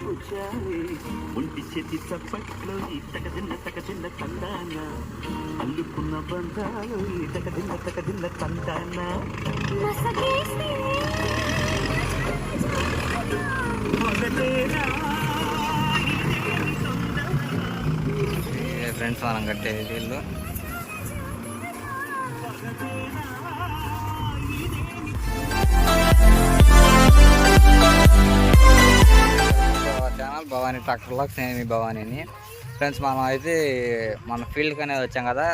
పుచ్చాలి ఒంటి చేతి చప్పట్లో ఈ తగదిన్న తగదిన్న తందాన అల్లుకున్న బంధాలు ఈ తగదిన్న తగదిన్న తందాన ఫ్రెండ్స్ మనం కట్టే వీళ్ళు. ఛానల్ భవానీ ట్రాక్టర్ లాక్స్ నేను ఫ్రెండ్స్ మనం అయితే మన ఫీల్డ్కి అనేది వచ్చాం కదా.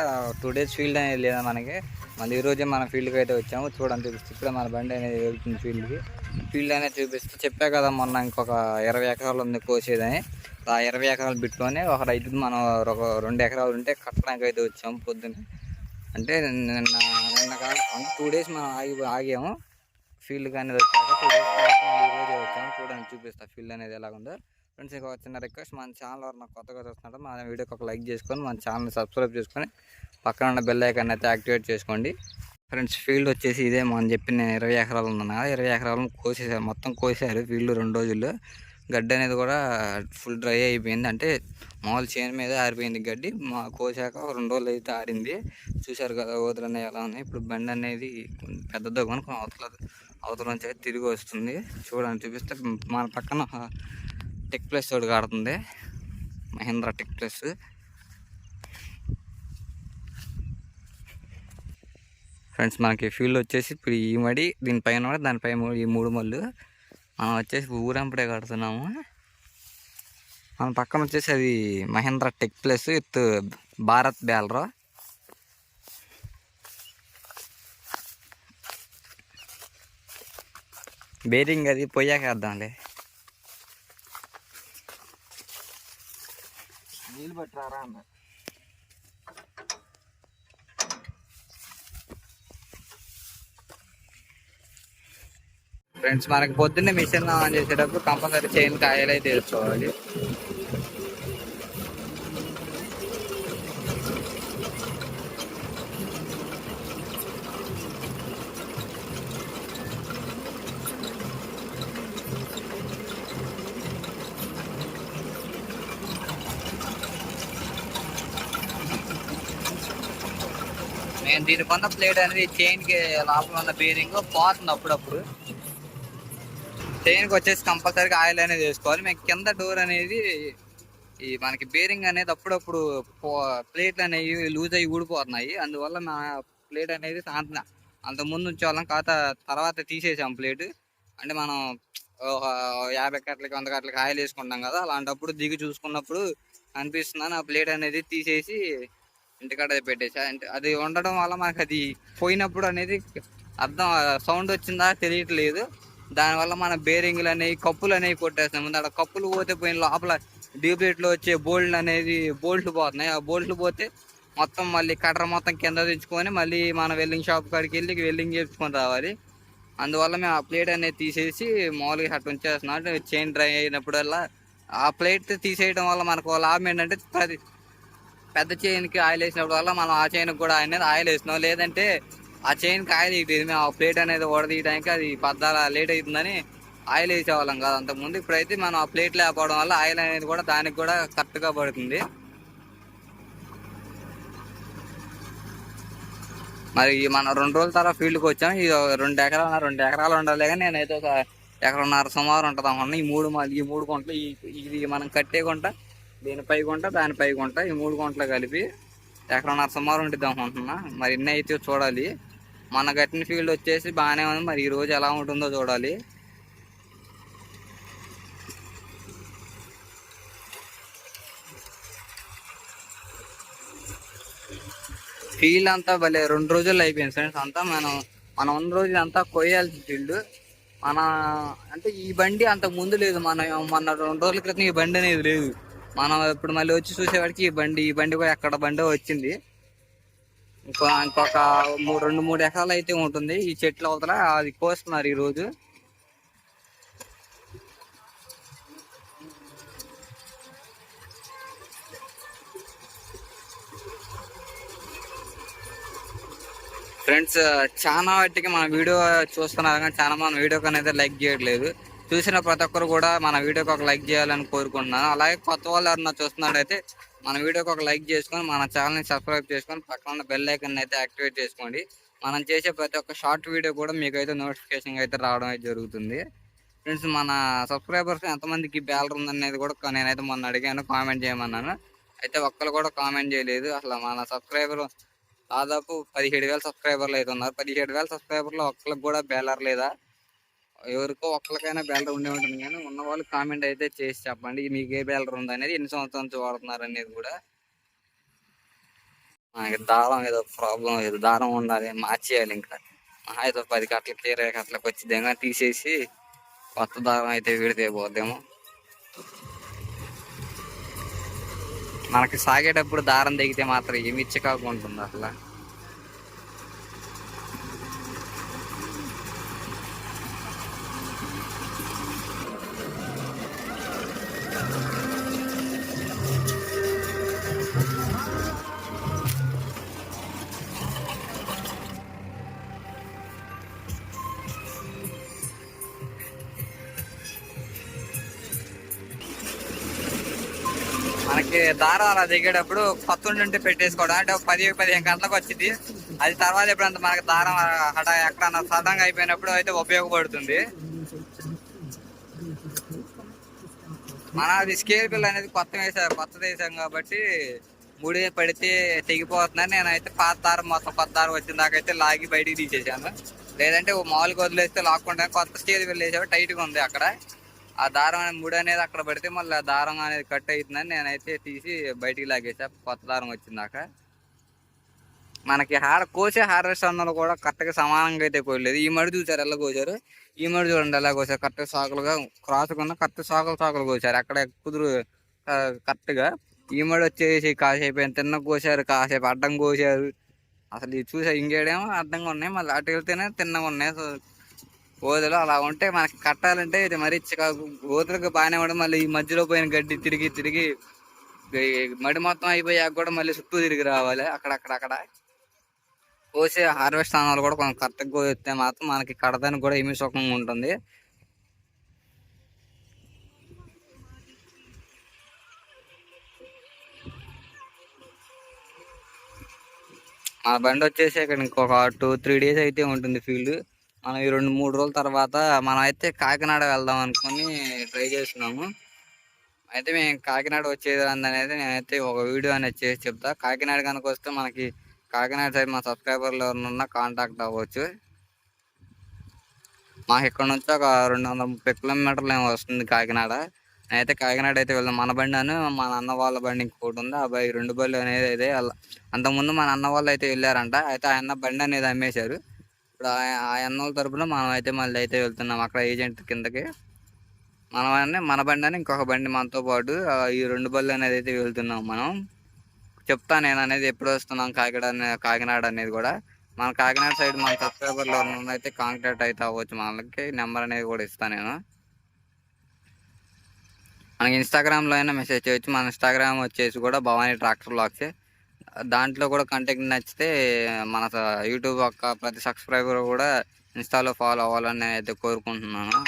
టూ డేస్ ఫీల్డ్ అనేది లేదా మనకి? మళ్ళీ ఈరోజే మన ఫీల్డ్కి అయితే వచ్చాము. చూడండి చూపిస్తే ఇప్పుడే మన బండి అనేది వెళ్తుంది ఫీల్డ్కి. ఫీల్డ్ అనేది చూపిస్తే చెప్పా కదా మొన్న ఇంకొక ఇరవై ఎకరాలు ఉంది కోసేదని. ఆ ఇరవై ఎకరాలు బిట్లోనే ఒక రైతు మనం ఒక రెండు ఎకరాలు ఉంటే కట్టడానికి అయితే వచ్చాము పొద్దున్నే. అంటే నిన్న నిన్న కాదు టూ డేస్ మనం ఆగి ఆగాము. ఫీల్డ్ అనేది వచ్చాక టూ డేస్ ఈరోజే వచ్చాము. చూడండి చూపిస్తా ఫీల్డ్ అనేది ఎలా ఉందో ఫ్రెండ్స్ ఇక చిన్న రిక్వెస్ట్ మన ఛానల్ ఎవరు నాకు కొత్తగా చూస్తున్నారు మన వీడియోకి ఒక లైక్ చేసుకొని మన ఛానల్ని సబ్స్క్రైబ్ చేసుకొని పక్కన ఉన్న బెల్ ఐకాన్ అయితే యాక్టివేట్ చేసుకోండి. ఫ్రెండ్స్ ఫీల్డ్ వచ్చేసి ఇదే మనం చెప్పిన నేను ఇరవై ఎకరాలు ఉన్నాను కదా ఇరవై ఎకరాలు కోసేసారు మొత్తం కోసారు ఫీల్డ్ రెండు రోజుల్లో గడ్డి అనేది కూడా ఫుల్ డ్రై అయిపోయింది. అంటే మామూలు చేను మీద ఆరిపోయింది గడ్డి. మా కోసాక రెండు రోజులు అయితే ఆరింది. చూశారు కదా ఓదలు అనేవి ఎలా ఉన్నాయి. ఇప్పుడు బండి అనేది పెద్దదో కొనుక్కొని అవతల అవతల నుంచి తిరిగి వస్తుంది. చూడండి చూపిస్తే మన పక్కన టెక్ ప్లస్ తోడు కాడుతుంది. మహేంద్ర టెక్ ప్లస్ ఫ్రెండ్స్ మనకి ఫీల్డ్ వచ్చేసి ఇప్పుడు ఈ మడి దీనిపైన మడి దానిపై ఈ మూడు మళ్ళు. మనం వచ్చేసి ఊరంపడే కడుతున్నాము. మన పక్కన వచ్చేసి అది Mahendra tech plus with Bharat బ్యాలరో. Bearing అది పొయ్యాక వేద్దాంలే. నీళ్ళు అన్న ఫ్రెండ్స్ మనకి పొద్దున్నే మిషన్ ఆన్ చేసేటప్పుడు కంపల్సరీ చైన్ కాయలు అయితే వేసుకోవాలి నేను దీని కొన్న ప్లేట్ అనేది చైన్కి లోపల ఉన్న బేరింగ్ పోతుంది అప్పుడప్పుడు. చైన్కి వచ్చేసి కంపల్సరీగా ఆయిల్ అనేది వేసుకోవాలి. మేము కింద డోర్ అనేది ఈ మనకి బేరింగ్ అనేది అప్పుడప్పుడు ప్లేట్లు అనేవి లూజ్ అయ్యి ఊడిపోతున్నాయి. అందువల్ల నా ప్లేట్ అనేది అంత అంత ముందు ఉంచేవాళ్ళం కాత తర్వాత తీసేసాం ప్లేట్ అంటే మనం యాభై కట్లకి వంద కట్లకి ఆయిల్ వేసుకుంటాం కదా అలాంటప్పుడు దిగి చూసుకున్నప్పుడు అనిపిస్తుంది ఆ ప్లేట్ అనేది తీసేసి ఇంటికాడ పెట్టేసా. అంటే అది ఉండడం వల్ల మనకు అది పోయినప్పుడు అనేది అర్థం సౌండ్ వచ్చిందా తెలియట్లేదు. దానివల్ల మన బేరింగ్లు అనేవి కప్పులు అనేవి కొట్టేస్తున్నాం. ముందు అక్కడ కప్పులు పోతే పోయిన లోపల డీప్లెట్లో వచ్చే బోల్ట్లు అనేది బోల్ట్లు పోతున్నాయి. ఆ బోల్ట్లు పోతే మొత్తం మళ్ళీ కట్టర్ మొత్తం కింద తెచ్చుకొని మళ్ళీ మన వెల్డింగ్ షాప్ కాడికి వెళ్ళి వెల్డింగ్ చేసుకొని రావాలి. అందువల్ల మేము ఆ ప్లేట్ అనేది తీసేసి మామూలుగా అట్లా ఉంచేస్తున్నాం. అంటే చైన్ డ్రై అయినప్పుడల్లా ఆ ప్లేట్ తీసేయడం వల్ల మనకు లాభం ఏంటంటే ప్రతి పెద్ద చైన్కి ఆయిల్ వేసినప్పుడు వల్ల మనం ఆ చైన్కి కూడా అనేది ఆయిల్ వేసినాం లేదంటే ఆ చైన్కి ఆయిల్ ఇటు మేము ఆ ప్లేట్ అనేది ఓడదీయడానికి అది పద్దాల లేట్ అవుతుందని ఆయిల్ వేసేవాళ్ళం కాదు. అంతకుముందు ఇప్పుడైతే మనం ఆ ప్లేట్ లేకపోవడం వల్ల ఆయిల్ అనేది కూడా దానికి కూడా కరెక్ట్గా పడుతుంది. మరి మనం మన రెండు రోజుల తర్వాత ఫీల్డ్కి వచ్చాం. ఇది రెండు ఎకరాలు రెండు ఎకరాలు ఉండాలి కానీ నేనైతే ఒక ఎకరన్నర సుమారు ఉంటుంది అనుకున్నాను ఈ మూడు ఈ మూడు గుంటలు ఇది మనం కట్టే గుంట దీనిపై గుంట దానిపై గుంట ఈ మూడు గుంటలు కలిపి ఎక్కడన్నా సుమారు ఉంటుంది అనుకుంటున్నా. మరి ఎన్ని అయితే చూడాలి. మన కట్టిన ఫీల్డ్ వచ్చేసి బాగానే ఉంది. మరి ఈ రోజు ఎలా ఉంటుందో చూడాలి. ఫీల్డ్ అంతా భలే రెండు రోజుల్లో అయిపోయింది ఫ్రెండ్స్ అంతా. మనం మనం ఉన్న రోజు అంతా కొయ్యాల్సిన ఫీల్డ్ మన అంటే ఈ బండి అంత ముందు లేదు. మన మన రెండు రోజుల క్రితం ఈ బండి అనేది లేదు. మనం ఇప్పుడు మళ్ళీ వచ్చి చూసేవాడికి ఈ బండి ఈ బండి కూడా ఎక్కడ బండి వచ్చింది. ఇంకో ఇంకొక మూడు రెండు మూడు ఎకరాలు అయితే ఉంటుంది. ఈ చెట్లు అవతల అది కోస్తున్నారు ఈ రోజు ఫ్రెండ్స్ చాలా వాటికి మన వీడియో చూస్తున్నారు కానీ చాలా మన వీడియోకి అనేది లైక్ చేయట్లేదు. చూసిన ప్రతి ఒక్కరు కూడా మన వీడియోకి ఒక లైక్ చేయాలని కోరుకుంటున్నాను. అలాగే కొత్త వాళ్ళు ఎవరన్నా చూస్తున్నట్టయితే మన వీడియోకి ఒక లైక్ చేసుకొని మన ఛానల్ని సబ్స్క్రైబ్ చేసుకొని పక్కన ఉన్న బెల్ ఐకన్ అయితే యాక్టివేట్ చేసుకోండి. మనం చేసే ప్రతి ఒక్క షార్ట్ వీడియో కూడా మీకు అయితే నోటిఫికేషన్ అయితే రావడం అయితే జరుగుతుంది. ఫ్రెండ్స్ మన సబ్స్క్రైబర్స్ ఎంతమందికి బ్యాలర్ ఉందనేది కూడా నేనైతే మొన్న అడిగాను కామెంట్ చేయమన్నాను. అయితే ఒక్కరు కూడా కామెంట్ చేయలేదు. అసలు మన సబ్స్క్రైబర్ దాదాపు పదిహేడు వేల సబ్స్క్రైబర్లు అయితే ఉన్నారు. పదిహేడు వేల సబ్స్క్రైబర్లో ఒక్కరికి కూడా బ్యాలర్ లేదా? ఎవరికో ఒక్కరికైనా బ్యాలర్ ఉండే ఉంటుంది కానీ ఉన్న వాళ్ళు కామెంట్ అయితే చేసి చెప్పండి. మీకు ఏ బ్యాలర్ ఉంది? అనేది ఎన్ని సంవత్సరాల నుంచి వాడుతున్నారు అనేది కూడా మనకి దారం ఏదో ప్రాబ్లం ఏదో దారం ఉండాలి మార్చేయాలి ఇంకా. ఏదో పది కట్టలకి ఇరవై కట్లకి వచ్చిదేమో తీసేసి కొత్త దారం అయితే విడితే పోద్దేమో. మనకి సాగేటప్పుడు దారం దిగితే మాత్రం ఏమి కాకుండా ఉంటుంది అసలు? దారం అలా దిగేటప్పుడు పత్తుండి ఉంటే పెట్టేసుకోవడం. అంటే పది పదిహేను గంటలకు వచ్చింది. అది తర్వాత ఎప్పుడంత మనకి దారం అట ఎక్కడన్నా సదంగా అయిపోయినప్పుడు అయితే ఉపయోగపడుతుంది. మన అది స్కేల్ బిల్ అనేది కొత్త వేసాం కొత్త వేసాం కాబట్టి ముడి పడితే తెగిపోతుందని నేనైతే పాత దారం మొత్తం కొత్త దారం వచ్చిన దాకైతే అయితే లాగి బయటికి తీసేసాను లేదంటే ఓ మామూలుగా వదిలేస్తే లాక్కుంటాను. కొత్త స్కేల్ బిల్ వేసావు టైట్గా ఉంది అక్కడ. ఆ దారం అనేది ముడి అనేది అక్కడ పడితే మళ్ళీ ఆ దారం అనేది కట్ అవుతుందని నేనైతే తీసి బయటికి లాగేసా. కొత్త దారం వచ్చిందాక మనకి హార కోసే హార్వెస్ట్ అన్నలు కూడా కరెక్ట్గా సమానంగా అయితే కోయలేదు. ఈ మడి చూసారు ఎలా కోసారు? ఈ మడి చూడండి ఎలా కోసారు? కరెక్ట్ సాకులుగా క్రాసుకున్న కరెక్ట్ సాకులు సాకులు కోసారు. అక్కడ కుదురు కరెక్ట్గా ఈ మడి వచ్చేసి కాసేపు తిన్న కోసారు కాసేపు అడ్డం కోసారు. అసలు ఇది చూసా ఇంకేడేమో అడ్డంగా ఉన్నాయి. మళ్ళీ అటు వెళ్తేనే తిన్నగా ఉన్నాయి. ఓదలు అలా ఉంటే మనకి కట్టాలంటే ఇది మరీ చికాకు ఓదలకు బాగానే ఉండడం మళ్ళీ ఈ మధ్యలో పోయిన గడ్డి తిరిగి తిరిగి మడి మొత్తం అయిపోయాక కూడా మళ్ళీ చుట్టూ తిరిగి రావాలి. అక్కడక్కడ అక్కడ కోసే హార్వెస్ట్ స్థానాలు కూడా కొంచెం కరెక్ట్గా కోస్తే మాత్రం మనకి కడతానికి కూడా ఏమీ సుఖంగా ఉంటుంది. ఆ బండి వచ్చేసి ఇక్కడ ఇంకొక టూ త్రీ డేస్ అయితే ఉంటుంది ఫీల్డ్. మనం ఈ రెండు మూడు రోజుల తర్వాత మనం అయితే కాకినాడ వెళ్దాం అనుకుని ట్రై చేస్తున్నాము. అయితే మేము కాకినాడ వచ్చేది అనేది నేనైతే ఒక వీడియో అనేది చేసి చెప్తా. కాకినాడ కనుక వస్తే మనకి కాకినాడ సైడ్ మా సబ్స్క్రైబర్లు ఎవరినున్నా కాంటాక్ట్ అవ్వచ్చు. మాకు ఇక్కడ నుంచి ఒక రెండు వందల ముప్పై కిలోమీటర్లు ఏమో వస్తుంది కాకినాడ. నేనైతే కాకినాడ అయితే వెళ్దాం. మన బండి అని మా నాన్న వాళ్ళ బండి ఇంకోటి ఉంది. ఆ బై రెండు బళ్ళు అనేది అయితే అంతకుముందు మా నాన్న వాళ్ళు అయితే వెళ్ళారంట. అయితే ఆయన బండి అనేది అమ్మేశారు. ఇప్పుడు ఆ- ఆ తరపున మనం అయితే మళ్ళీ అయితే వెళ్తున్నాం అక్కడ ఏజెంట్ కిందకి. మనం మన బండి అని ఇంకొక బండి మనతో పాటు ఈ రెండు బళ్ళు అనేది అయితే వెళ్తున్నాం మనం. చెప్తా నేను అనేది ఎప్పుడు వస్తున్నాం కాకినాడ కాకినాడ అనేది కూడా. మన కాకినాడ సైడ్ మన సబ్స్క్రైబర్లో అయితే కాంటాక్ట్ అయితే అవ్వచ్చు మనకి. నెంబర్ అనేది కూడా ఇస్తాను నేను. మనకి ఇన్స్టాగ్రామ్లో అయినా మెసేజ్ చేయొచ్చు. మన ఇన్స్టాగ్రామ్ వచ్చేసి కూడా భవానీ ట్రాక్టర్ బ్లాగ్స్ దాంట్లో కూడా కంటెంట్ నచ్చితే మన యూట్యూబ్ యొక్క ప్రతి సబ్స్క్రైబర్ కూడా ఇన్స్టాలో ఫాలో అవ్వాలని అయితే కోరుకుంటున్నాను.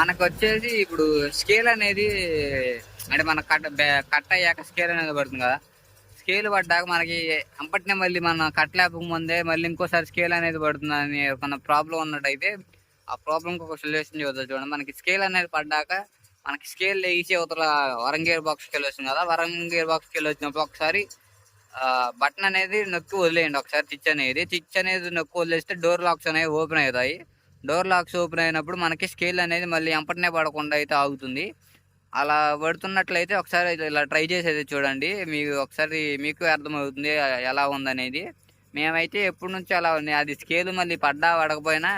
మనకు వచ్చేసి ఇప్పుడు స్కేల్ అనేది అంటే మన కట్ కట్ అయ్యాక స్కేల్ అనేది పడుతుంది కదా. స్కేల్ పడ్డాక మనకి అంపటినే మళ్ళీ మన కట్ లేకముందే మళ్ళీ ఇంకోసారి స్కేల్ అనేది పడుతుంది అని ఒక ప్రాబ్లం ఉన్నట్టయితే ఆ ప్రాబ్లంకి ఒక సొల్యూషన్ చూద్దాం చూడండి. మనకి స్కేల్ అనేది పడ్డాక మనకి స్కేల్ లేచి అవతల వరంగేర్ బాక్స్కి వెళ్ళి వస్తుంది కదా. వరంగేర్ బాక్స్కి వెళ్ళి వచ్చినప్పుడు ఒకసారి బటన్ అనేది నొక్కి వదిలేయండి. ఒకసారి చిచ్ అనేది. చిచ్ అనేది నొక్కి వదిలేస్తే డోర్ లాక్స్ అనేవి ఓపెన్ అవుతాయి. డోర్ లాక్స్ ఓపెన్ అయినప్పుడు మనకి స్కేల్ అనేది మళ్ళీ ఎంపటనే పడకుండా అయితే ఆగుతుంది. అలా పడుతున్నట్లయితే ఒకసారి ఇలా ట్రై చేసేది చూడండి. మీకు ఒకసారి మీకు అర్థమవుతుంది ఎలా ఉందనేది. మేమైతే ఎప్పటి నుంచి అలా ఉంది. అది స్కేల్ మళ్ళీ పడ్డా పడకపోయినా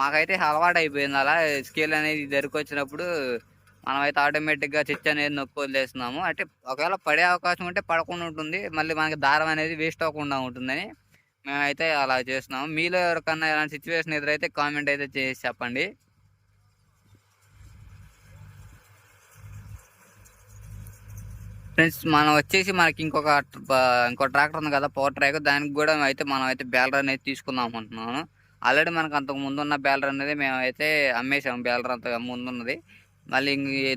మాకైతే అలవాటు అయిపోయింది. అలా స్కేల్ అనేది దగ్గరకు వచ్చినప్పుడు మనమైతే ఆటోమేటిక్గా చిచ్ అనేది నొప్పి వదిలేస్తున్నాము. అంటే ఒకవేళ పడే అవకాశం ఉంటే పడకుండా ఉంటుంది. మళ్ళీ మనకి దారం అనేది వేస్ట్ అవ్వకుండా ఉంటుందని మేమైతే అలా చేస్తున్నాం. మీలో ఎవరికన్నా ఇలాంటి సిచ్యువేషన్ ఎదురైతే కామెంట్ అయితే చేసి చెప్పండి. ఫ్రెండ్స్ మనం వచ్చేసి మనకి ఇంకొక ఇంకో ట్రాక్టర్ ఉంది కదా పవర్ ట్రాక్ దానికి కూడా అయితే మనం అయితే బ్యాలర్ అనేది తీసుకుందాం అనుకుంటున్నాను. ఆల్రెడీ మనకు అంతకు ముందు ఉన్న బ్యాలర్ అనేది మేమైతే అమ్మేసాము బ్యాలర్ అంత ముందున్నది. మళ్ళీ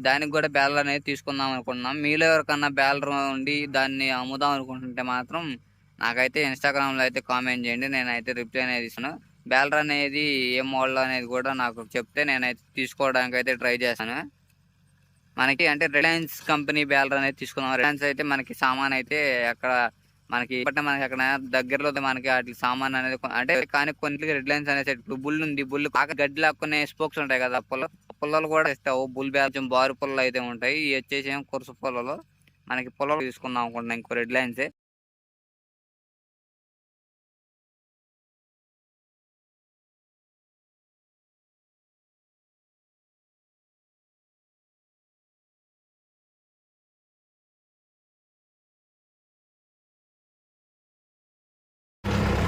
దానికి కూడా బ్యాలర్ అనేది తీసుకుందాం అనుకుంటున్నాం. మీలో ఎవరికన్నా బ్యాలర్ ఉండి దాన్ని అమ్ముదాం అనుకుంటుంటే మాత్రం నాకైతే ఇన్స్టాగ్రామ్లో అయితే కామెంట్ చేయండి నేనైతే రిప్లై అనేది ఇస్తాను బ్యాలర్ అనేది ఏ మోడల్ అనేది కూడా నాకు చెప్తే నేనైతే తీసుకోవడానికి అయితే ట్రై చేశాను మనకి అంటే రిలయన్స్ కంపెనీ బ్యాలర్ అనేది తీసుకున్నాం రిలయన్స్ అయితే మనకి సామాన్ అయితే అక్కడ మనకి బట్ మనకి అక్కడ దగ్గరలో మనకి వాటి సామాన్ అనేది అంటే కానీ కొన్ని రిలయన్స్ అనేది ఇప్పుడు బుల్ ఉంది బుల్ బాగా గడ్డి లాక్కునే స్పోక్స్ ఉంటాయి కదా పుల్ల పుల్లలు కూడా ఇస్తావు బుల్ బ్యాచ్ బారు పుల్లలు అయితే ఉంటాయి. ఇవి వచ్చేసి ఏమో కురుసు పుల్లలు మనకి పొలం తీసుకుందాం అనుకుంటున్నాం ఇంకో రిలయన్స్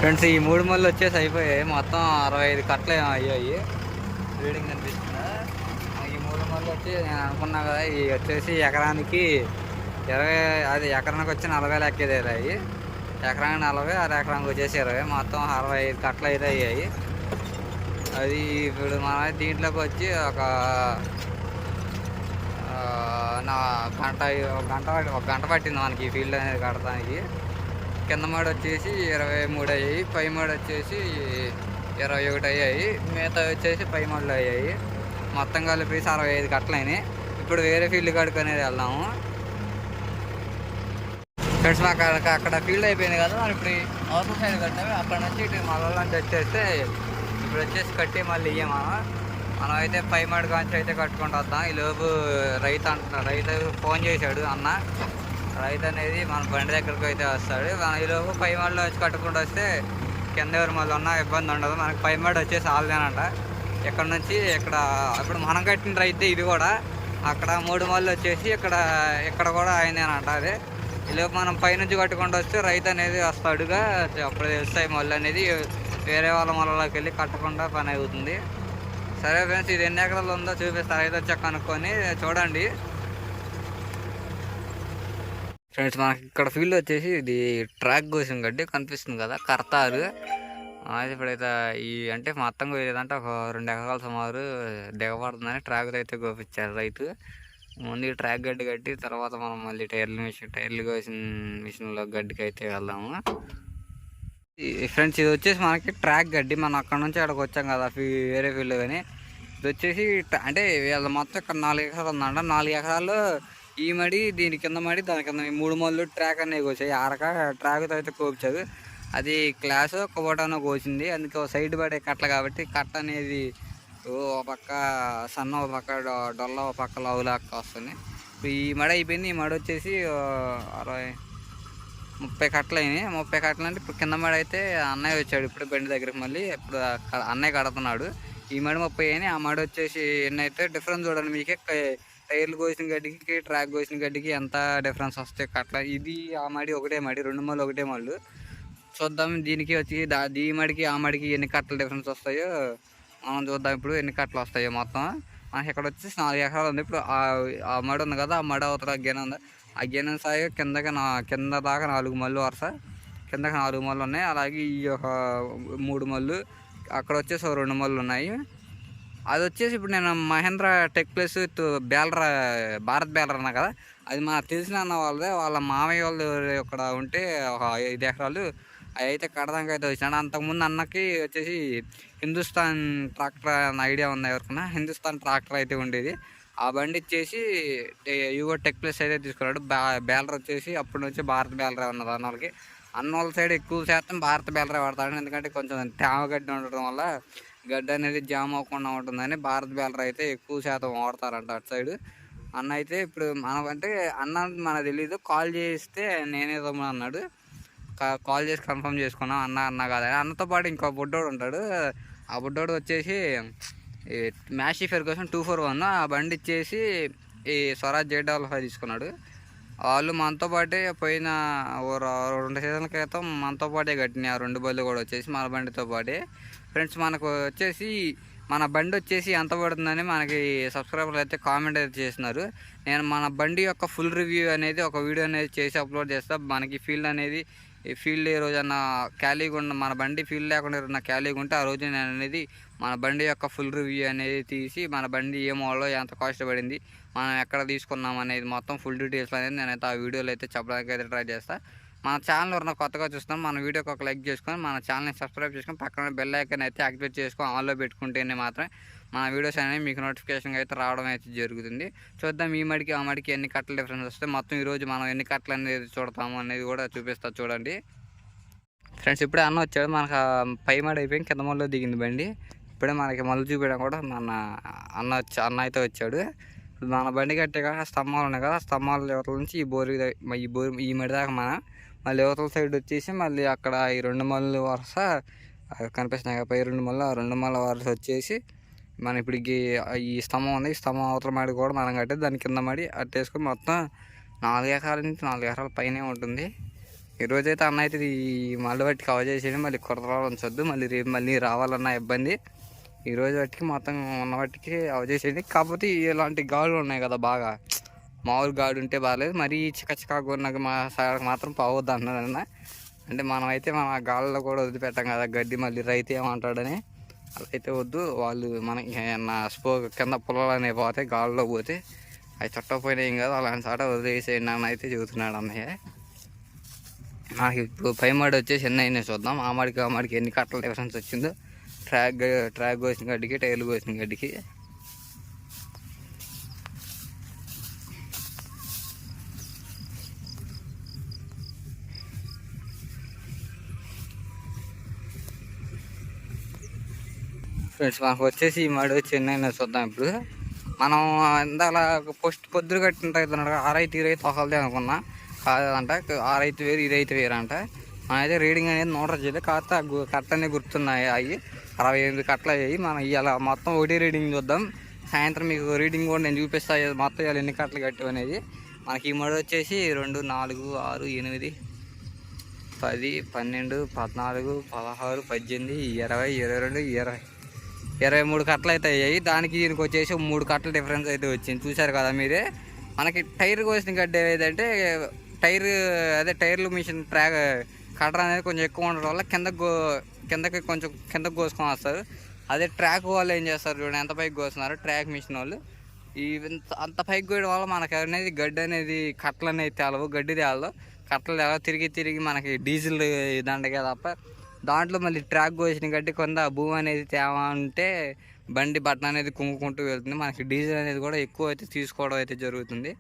ఫ్రెండ్స్ ఈ మూడు మళ్ళీ వచ్చేసి అయిపోయాయి. మొత్తం అరవై ఐదు కట్టలు అయ్యాయి. రీడింగ్ కనిపిస్తుందా ఈ మూడు మళ్ళీ వచ్చి నేను అనుకున్నా కదా ఈ వచ్చేసి ఎకరానికి ఇరవై అది ఎకరానికి వచ్చి నలభై లెక్కేదేరాయి ఎకరానికి నలభై అర ఎకరానికి వచ్చేసి ఇరవై. మొత్తం అరవై ఐదు కట్టలు అయితే అయ్యాయి. అది ఇప్పుడు మన దీంట్లోకి వచ్చి ఒక నా గంట ఒక గంట ఒక గంట పట్టింది మనకి ఈ ఫీల్డ్ అనేది కడటానికి కింద మాడ వచ్చేసి ఇరవై మూడు అయ్యాయి పై మాడ వచ్చేసి ఇరవై ఒకటి అయ్యాయి మిగతా వచ్చేసి పై మాడలు అయ్యాయి. మొత్తం కలిపేసి అరవై ఐదు కట్టలు ఇప్పుడు వేరే ఫీల్డ్ కాడికి అనేది వెళ్దాము. ఫ్రెండ్స్ మాకు అక్కడ అక్కడ ఫీల్డ్ అయిపోయింది కదా మరి ఇప్పుడు అవసరం సైడ్ కట్టాము అక్కడ నుంచి ఇటు మళ్ళీ వచ్చేస్తే ఇప్పుడు వచ్చేసి కట్టి మళ్ళీ ఇయ్యమా? మనం అయితే పై మాడి కాంచి అయితే కట్టుకుంటూ వద్దాం. ఈ లోపు రైతు అంటున్నాడు రైతు ఫోన్ చేశాడు అన్న. రైతు అనేది మన బండి దగ్గరకు అయితే వస్తాడు. మన ఈలోపు పై మాడిలో వచ్చి కట్టుకుంటూ వస్తే కింద ఎవరు మళ్ళీ ఉన్నా ఇబ్బంది ఉండదు. మనకి పై మాడ వచ్చేసి ఆల్దేనంట ఇక్కడ నుంచి ఇక్కడ ఇప్పుడు మనం కట్టిన రైతే ఇది కూడా. అక్కడ మూడు మళ్ళీ వచ్చేసి ఇక్కడ ఇక్కడ కూడా ఆయనేనంట అదే. ఇలా మనం పైనుంచి కట్టుకుంటూ వస్తే రైతు అనేది వస్తాడుగా అప్పుడు తెలుస్తాయి మళ్ళీ అనేది. వేరే వాళ్ళ మళ్ళలోకి వెళ్ళి కట్టకుండా పని అవుతుంది. సరే ఫ్రెండ్స్ ఇది ఎన్ని ఎకరాలు ఉందో చూపిస్తారు రైతు వచ్చాక కనుక్కొని చూడండి. ఫ్రెండ్స్ మనకి ఇక్కడ ఫీల్డ్ వచ్చేసి ఇది ట్రాక్ కోసం గడ్డి కనిపిస్తుంది కదా కర్తారు. అయితే ఇప్పుడైతే ఈ అంటే మొత్తం లేదంటే ఒక రెండు ఎకరాల సుమారు దిగబడుతుందని ట్రాక్ అయితే కోపించారు రైతు. ముందు ట్రాక్ గడ్డి కట్టి తర్వాత మనం మళ్ళీ టైర్లు మిషన్ టైర్లు కోసిన మిషన్లో గడ్డికి అయితే వెళ్దాము. ఫ్రెండ్స్ ఇది వచ్చేసి మనకి ట్రాక్ గడ్డి. మనం అక్కడ నుంచి అక్కడికి వచ్చాం కదా వేరే ఫీల్డ్ కానీ ఇది వచ్చేసి అంటే వీళ్ళ మొత్తం ఇక్కడ నాలుగు ఎకరాలు ఉందంట. నాలుగు ఎకరాలు ఈ మడి దీని కింద మడి దాని కింద మూడు మళ్ళు ట్రాక్ అనేవి కోసాయి. ఆరక ట్రాక్తో అయితే కోపించదు. అది క్లాస్ కొబటానో కోసింది. అందుకే ఒక సైడ్ పడే కట్ల కాబట్టి కట్ట అనేది ఓ ఒక పక్క సన్న ఒక పక్క డొల్ల ఒక పక్క లవ్లాక్క వస్తుంది. ఇప్పుడు ఈ మడి అయిపోయింది. ఈ మడ వచ్చేసి అరవై ముప్పై కట్టలు అయినాయి. ముప్పై కట్టలు అంటే ఇప్పుడు కింద మడ అయితే అన్నయ్య వచ్చాడు ఇప్పుడు బండి దగ్గరికి మళ్ళీ. ఇప్పుడు అన్నయ్య కడుతున్నాడు. ఈ మడి ముప్పై అయినాయి. ఆ మడ వచ్చేసి ఎన్నైతే డిఫరెన్స్ చూడండి మీకే టైర్లు కోసిన గడ్డికి ట్రాక్ కోసిన గడ్డికి ఎంత డిఫరెన్స్ వస్తాయి కట్ల ఇది ఆ మడి ఒకటే మడి రెండు మళ్ళీ ఒకటే మళ్ళు. చూద్దాం దీనికి వచ్చి దా దీ మడికి ఆ మడికి ఎన్ని కట్టలు డిఫరెన్స్ వస్తాయో మనం చూద్దాం. ఇప్పుడు ఎన్ని కట్టలు వస్తాయో మొత్తం. మనకి ఇక్కడ వచ్చేసి నాలుగు ఎకరాలు ఉంది. ఇప్పుడు ఆ మడి ఉంది కదా ఆ మడి అవతల గెన ఉంది. ఆ గెన సాయి కిందకి నా కింద దాకా నాలుగు మళ్ళు వరుస. కిందకి నాలుగు మళ్ళు ఉన్నాయి. అలాగే ఈ ఒక మూడు మళ్ళు. అక్కడ వచ్చేసి రెండు మళ్ళు ఉన్నాయి. అది వచ్చేసి ఇప్పుడు నేను Mahindra tech plus baler Bharat baler అన్నా కదా అది మా తెలిసిన అన్న వాళ్ళదే వాళ్ళ మామయ్య వాళ్ళు ఇక్కడ ఉంటే ఒక ఐదు ఎకరాలు అవి అయితే కడదానికి అయితే వచ్చినాడు అంతకుముందు అన్నకి వచ్చేసి హిందుస్థాన్ ట్రాక్టర్ అన్న ఐడియా ఉంది ఎవరికైనా హిందుస్థాన్ ట్రాక్టర్ అయితే ఉండేది. ఆ బండి ఇచ్చేసి యువో టెక్ ప్లస్ అయితే తీసుకున్నాడు. బ్యాలర్ వచ్చేసి అప్పటి నుంచి భారత్ బ్యాలరే ఉన్నది అన్న వాళ్ళకి. అన్న వాళ్ళ సైడ్ ఎక్కువ శాతం భారత బేలరే వాడతాడు. ఎందుకంటే కొంచెం తేమ ఉండడం ఉండటం వల్ల గడ్డి అనేది జామ్ అవ్వకుండా ఉంటుందని భారత్ బ్యాలర్ అయితే ఎక్కువ శాతం వాడతారంట అటు సైడ్. అన్న అయితే ఇప్పుడు మనకంటే అన్న మనకు తెలీదు. కాల్ చేస్తే నేనేదో అన్నాడు. కాల్ చేసి కన్ఫర్మ్ చేసుకున్నాం. అన్న అన్న కాదని. అన్నతో పాటు ఇంకో బుడ్డోడు ఉంటాడు. ఆ బుడ్డోడు వచ్చేసి ఈ మ్యాషీ కోసం టూ ఫోర్ వన్ ఆ బండి ఇచ్చేసి ఈ స్వరాజ్ జెడ్ డబల్ ఫైవ్ తీసుకున్నాడు. వాళ్ళు మనతో పాటే పోయిన రెండు సీజన్ల క్రితం మనతో పాటే కట్టినాయి. ఆ రెండు బళ్ళు కూడా వచ్చేసి మన బండితో పాటే. ఫ్రెండ్స్ మనకు వచ్చేసి మన బండి వచ్చేసి ఎంత పడుతుందని మనకి సబ్స్క్రైబర్లు అయితే కామెంట్ అయితే చేస్తున్నారు. నేను మన బండి యొక్క ఫుల్ రివ్యూ అనేది ఒక వీడియో అనేది చేసి అప్లోడ్ చేస్తా. మనకి ఫీల్డ్ అనేది ఫీల్డ్ ఏ రోజన్నా ఖాళీగా ఉన్న మన బండి ఫీల్డ్ లేకుండా ఉన్న ఖాళీగా ఉంటే ఆ రోజు నేను అనేది మన బండి యొక్క ఫుల్ రివ్యూ అనేది తీసి మన బండి ఏ మోడలో ఎంత కాస్ట్ పడింది మనం ఎక్కడ తీసుకున్నాం అనేది మొత్తం ఫుల్ డీటెయిల్స్ అనేది నేనైతే ఆ వీడియోలో అయితే చెప్పడానికి అయితే ట్రై చేస్తా. మన ఛానల్ ఎవరైనా కొత్తగా చూస్తాం మన వీడియోకి ఒక లైక్ చేసుకొని మన ఛానల్ని సబ్స్క్రైబ్ చేసుకొని పక్కన బెల్ ఐకన్ అయితే యాక్టివేట్ చేసుకొని ఆన్లో పెట్టుకుంటేనే మాత్రమే మన వీడియోస్ అనేవి మీకు నోటిఫికేషన్ అయితే రావడం అయితే జరుగుతుంది. చూద్దాం ఈ మడికి ఆ మడికి ఎన్ని కట్టల డిఫరెన్స్ వస్తే మొత్తం ఈరోజు మనం ఎన్ని కట్టలు అనేది చూడతాము అనేది కూడా చూపిస్తా చూడండి. ఫ్రెండ్స్ ఇప్పుడే అన్న వచ్చాడు. మనకు పై మడి అయిపోయి కింద మళ్ళీ దిగింది బండి. ఇప్పుడే మనకి మళ్ళీ చూపించడం కూడా మన అన్న వచ్చి అన్న అయితే వచ్చాడు. ఇప్పుడు మన బండి కట్టే కదా స్తంభాలు ఉన్నాయి కదా స్తంభాల నుంచి ఈ బోరు ఈ బోరు ఈ మడి దాకా మనం మళ్ళీ యువతల సైడ్ వచ్చేసి మళ్ళీ అక్కడ ఈ రెండు మళ్ళీ వరుస కనిపిస్తున్నాయి కదా పై రెండు మళ్ళీ ఆ రెండు మళ్ళీ వరుస వచ్చేసి మన ఇప్పుడు ఈ- స్తంభం ఉంది ఈ స్తంభం అవతల మాడి కూడా మనం కట్టి దాని కింద మడి అట్టేసుకొని మొత్తం నాలుగు ఎకరాల నుంచి నాలుగు ఎకరాల పైనే ఉంటుంది. ఈ రోజైతే అన్న అయితే ఈ మళ్ళీ బట్టి కవర్ చేసేది మళ్ళీ కొరత ఉంచొద్దు మళ్ళీ రేపు మళ్ళీ రావాలన్న ఇబ్బంది. ఈరోజు బట్టికి మొత్తం ఉన్న బట్టికి కవర్ చేసేది కాకపోతే ఇలాంటి గాలు ఉన్నాయి కదా బాగా. మామూలు గాడు ఉంటే బాగాలేదు మరీ చిక్క ఉన్న మా సార్ మాత్రం పోవద్దు అన్నదన్న అంటే మనం అయితే మన గాల్లో కూడా వదిలిపెట్టాం కదా గడ్డి మళ్ళీ రైతు ఏమంటాడని. అలా అయితే వద్దు. వాళ్ళు మనకి ఏమన్నా స్పో కింద పుల్లలనే అనేవి పోతే గాల్లో పోతే అవి చుట్టపోయినా ఏం కాదు. అలాంటి చాట వదిలేసేయండి అని అయితే చెబుతున్నాడు అన్నయ్య. నాకు ఇప్పుడు పై మాడి వచ్చేసి ఎన్ని అయినా చూద్దాం. ఆ మాడికి ఆ మాడికి ఎన్ని కట్టల డిఫరెన్స్ వచ్చిందో. ట్రాక్ ట్రాక్ కోసిన గడ్డికి టైర్లు కోసిన గడ్డికి. ఫ్రెండ్స్ మనకు వచ్చేసి ఈ మాడి చెన్నై చూద్దాం ఇప్పుడు. మనం ఇందాక ఫస్ట్ పొద్దురు కట్టిన ఆరైతే ఇరైతే ఒకళ్ళదే అనుకున్నా. కాదంట ఆరైతే వేరు ఇదైతే వేరు అంట మనమైతే రీడింగ్ అనేది నోటర్ చేయలేదు కాస్త కట్టనే గు- కట్ట గుర్తున్నాయి అవి అరవై ఎనిమిది కట్టలు అయ్యాయి. మనం ఇవాళ మొత్తం ఒకటి రీడింగ్ చూద్దాం. సాయంత్రం మీకు రీడింగ్ కూడా నేను చూపిస్తాను మొత్తం ఇవాళ ఎన్ని కట్టలు కట్టి అనేది. మనకి ఈ మడు వచ్చేసి రెండు నాలుగు ఆరు ఎనిమిది పది పన్నెండు పద్నాలుగు పదహారు పద్దెనిమిది ఇరవై ఇరవై రెండు ఇరవై. ఇరవై మూడు కట్టలు అయితే అయ్యాయి. దానికి దీనికి వచ్చేసి మూడు కట్టల డిఫరెన్స్ అయితే వచ్చింది. చూశారు కదా మీరే? మనకి టైర్ కోసిన గడ్డ ఏదంటే టైర్ అదే టైర్లు మిషన్ ట్రాక్ కట్టర్ అనేది కొంచెం ఎక్కువ ఉండడం వల్ల కిందకు గో కిందకి కొంచెం కిందకు కోసుకొని వస్తారు. అదే ట్రాక్ వాళ్ళు ఏం చేస్తారు చూడండి ఎంత పైకి కోస్తున్నారు? ట్రాక్ మిషన్ వాళ్ళు. ఈ అంత పైకి కోయడం వల్ల మనకి అనేది గడ్డి అనేది కట్టలు అనేది తేలవు. గడ్డి తేలదు. కట్టలు తేలవు తిరిగి తిరిగి మనకి డీజిల్ దండగా తప్ప దాంట్లో మళ్ళీ ట్రాక్ కోసిన గడ్డి కొంత భూమి అనేది తేమ అంటే బండి బట్టన్ అనేది కుంగుకుంటూ వెళ్తుంది. మనకి డీజిల్ అనేది కూడా ఎక్కువ అయితే తీసుకోవడం అయితే జరుగుతుంది.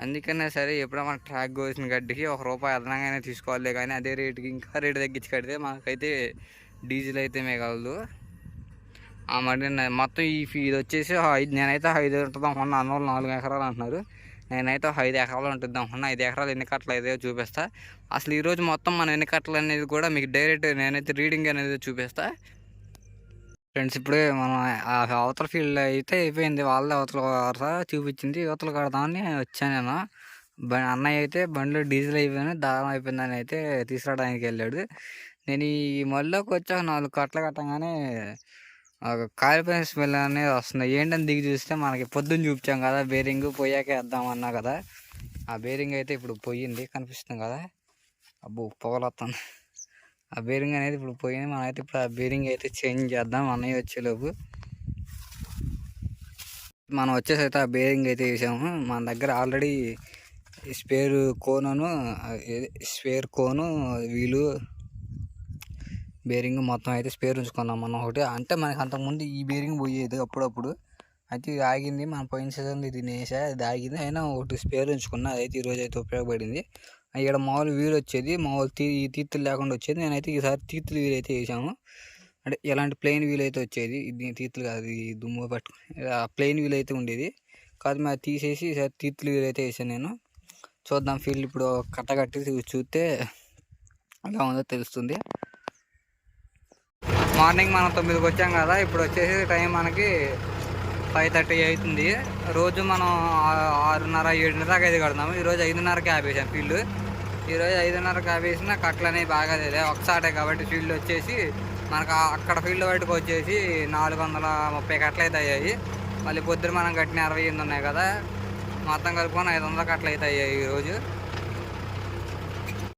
అందుకనే సరే ఎప్పుడో మన ట్రాక్ కోసిన గడ్డికి ఒక రూపాయి అదనంగానే తీసుకోవాలి కానీ అదే రేటుకి ఇంకా రేటు తగ్గించి కడితే మనకైతే డీజిల్ అయితే మిగలదు ఆ మరి మొత్తం ఈ ఫీ- ఇది వచ్చేసి ఐదు నేనైతే ఐదు ఉంటుందా అనుకున్నా అన్న వాళ్ళు నాలుగు ఎకరాలు అంటున్నారు. నేనైతే ఒక ఐదు ఎకరాలు ఉంటుంది అనుకున్నా. ఐదు ఎకరాలు ఎన్ని కట్టలు అయితే చూపిస్తా. అసలు ఈరోజు మొత్తం మన ఎన్ని కట్టలు అనేది కూడా మీకు డైరెక్ట్ నేనైతే రీడింగ్ అనేది చూపిస్తా. ఫ్రెండ్స్ ఇప్పుడే మనం ఆ అవతల ఫీల్డ్ అయితే అయిపోయింది. వాళ్ళ అవతల చూపించింది. యువతలు కడదామని వచ్చాను నేను. బ- అన్నయ్య అయితే బండిలో డీజిల్ అయిపోయింది దారం అయిపోయిందని అయితే తీసుకురావడానికి వెళ్ళాడు. నేను ఈ మళ్ళీకి వచ్చాక నాలుగు కట్టలు కట్టగానే కాలిపోయిన స్మెల్ అనేది వస్తుంది. ఏంటని దిగి చూస్తే మనకి పొద్దున్న చూపించాం కదా బేరింగ్ పోయాకే వేద్దామన్నా కదా. ఆ బేరింగ్ అయితే ఇప్పుడు పోయింది కనిపిస్తుంది కదా. అబ్బో పొగలొస్తుంది ఆ బేరింగ్ అనేది ఇప్పుడు పోయింది. మనం అయితే ఇప్పుడు ఆ బేరింగ్ అయితే చేంజ్ చేద్దాం అన్నయ్య వచ్చేలోపు. మనం వచ్చేసి అయితే ఆ బేరింగ్ అయితే వేసాము. మన దగ్గర ఆల్రెడీ స్పేర్ కోనను స్పేర్ కోను వీలు బేరింగ్ మొత్తం అయితే స్పేర్ ఉంచుకున్నాం మనం ఒకటి. అంటే మనకి అంతకుముందు ఈ బేరింగ్ పోయేది అప్పుడప్పుడు. అయితే ఇది ఆగింది మనం పోయిన సీజన్ ఇది నేసా ఇది ఆగింది. అయినా ఒకటి స్పేర్ ఉంచుకున్నా అదైతే ఈరోజు అయితే ఉపయోగపడింది. ఇక్కడ మామూలు వీలు వచ్చేది మామూలు తీ ఈ లేకుండా వచ్చేది. నేనైతే ఈసారి తీర్తులు వీలు అయితే వేసాము అంటే ఎలాంటి ప్లెయిన్ వీల్ అయితే వచ్చేది ఇది తీర్తులు కాదు ఇది దుమ్ము పట్టు ప్లెయిన్ వీల్ అయితే ఉండేది. కాదు మేము తీసేసి ఈసారి తీర్తులు వీలు అయితే వేసాను నేను. చూద్దాం ఫీల్డ్ ఇప్పుడు కట్ట కట్టి చూస్తే ఎలా ఉందో తెలుస్తుంది. మార్నింగ్ మనం తొమ్మిదికి వచ్చాం కదా ఇప్పుడు వచ్చేసి టైం మనకి ఫైవ్ థర్టీ అవుతుంది. రోజు మనం ఆరున్నర ఏడున్నర దాకా అయితే కడతాము ఈరోజు ఐదున్నరకి ఆపేసాం ఫీల్డ్. ఈరోజు ఐదున్నరకి ఆపేసిన కట్టలు అనేవి బాగా తెలియదు ఒకసారి కాబట్టి ఫీల్డ్ వచ్చేసి మనకు అక్కడ ఫీల్డ్ బయటకు వచ్చేసి నాలుగు వందల ముప్పై కట్టలు అయితే అయ్యాయి. మళ్ళీ పొద్దున మనం కట్టిన అరవై ఎనిమిది ఉన్నాయి కదా మొత్తం కలుపుకొని ఐదు వందల కట్లు అయితే అయ్యాయి ఈరోజు